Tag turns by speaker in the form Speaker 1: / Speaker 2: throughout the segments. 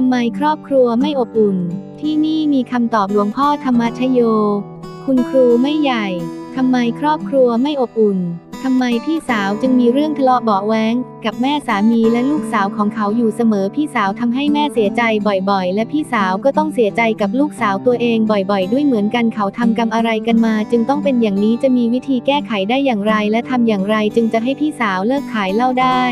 Speaker 1: ทำไมครอบครัวไม่อบอุ่น ที่นี่มีคำตอบหลวงพ่อธรรมชโย คุณครูไม่ใหญ่ ทำไมครอบครัวไม่อบอุ่น ทำไมพี่สาวจึงมีเรื่องทะเลาะเบาแว้ง กับแม่สามีและลูกสาวของเขาอยู่เสมอพี่สาวทำให้แม่เสียใจบ่อยๆ และพี่สาวก็ต้องเสียใจกับลูกสาวตัวเองบ่อยๆ ด้วยเหมือนกันเขาทำกรรมอะไรกันมา จึงต้องเป็นอย่างนี้จะมีวิธีแก้ไขได้อย่างไร และทำอย่างไรจึงจะให้พี่สาวเลิกขายเหล้าได้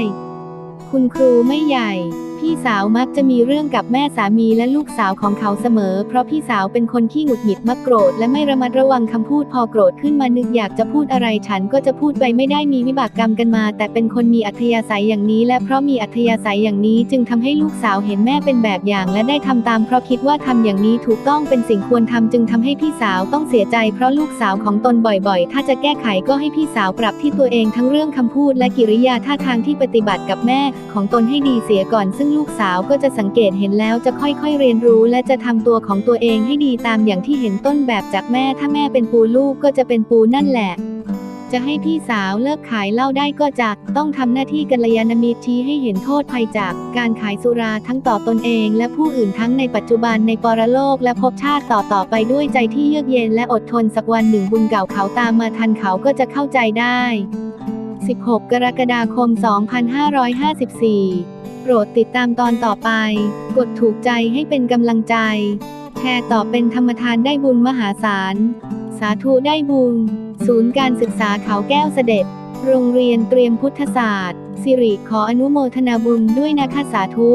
Speaker 1: คุณครูไม่ใหญ่ พี่สาวมักจะมีเรื่องกับแม่สามีและลูกสาวของเขาเสมอ เพราะพี่สาวเป็นคนขี้หงุดหงิดมักโกรธและไม่ระมัดระวังคำพูดพอโกรธขึ้นมานึกอยากจะพูดอะไรฉันก็จะพูดไปไม่ได้มีวิบากกรรมกันมา แต่เป็นคนมีอัธยาศัยอย่างนี้ และเพราะมีอัธยาศัยอย่างนี้จึงทำให้ลูกสาวเห็นแม่เป็นแบบอย่างและได้ทำตาม เพราะคิดว่าทำอย่างนี้ถูกต้องเป็นสิ่งควรทำจึงทำให้พี่สาวต้องเสียใจ เพราะลูกสาวของตนบ่อยๆ ถ้าจะแก้ไขก็ให้พี่สาวปรับที่ตัวเองทั้งเรื่องคำพูด และกิริยาท่าทางที่ปฏิบัติกับแม่ของตนให้ดีเสียก่อนซึ่งลูกสาวก็จะสังเกตเห็นแล้วจะค่อยๆเรียนรู้ และจะทำตัวของตัวเองให้ดีตามอย่างที่เห็นต้นแบบจากแม่ถ้าแม่เป็นปูลูกก็จะเป็นปูนั่นแหละจะให้พี่สาวเลิกขายเหล้าได้ก็จะต้องทำหน้าที่กัลยาณมิตรชี้ให้เห็นโทษภัยจาก การขายสุราทั้งต่อตนเองและผู้อื่นทั้งในปัจจุบันในปรโลกและภพชาติต่อต่อไปด้วยใจที่เยือกเย็นและอดทนสักวันหนึ่งบุญเก่าเขาตามมาทันเขาก็จะเข้าใจได้ 16 กรกฎาคม 2554 ปรดติดตามตอนต่อไป กดถูกใจให้เป็นกำลังใจ แชร์ต่อเป็นธรรมทานได้บุญมหาศาล สาธุได้บุญ ศูนย์การศึกษาเขาแก้วเสด็จ โรงเรียนเตรียมพุทธศาสตร์ สิริขออนุโมทนาบุญด้วยนะคะสาธุ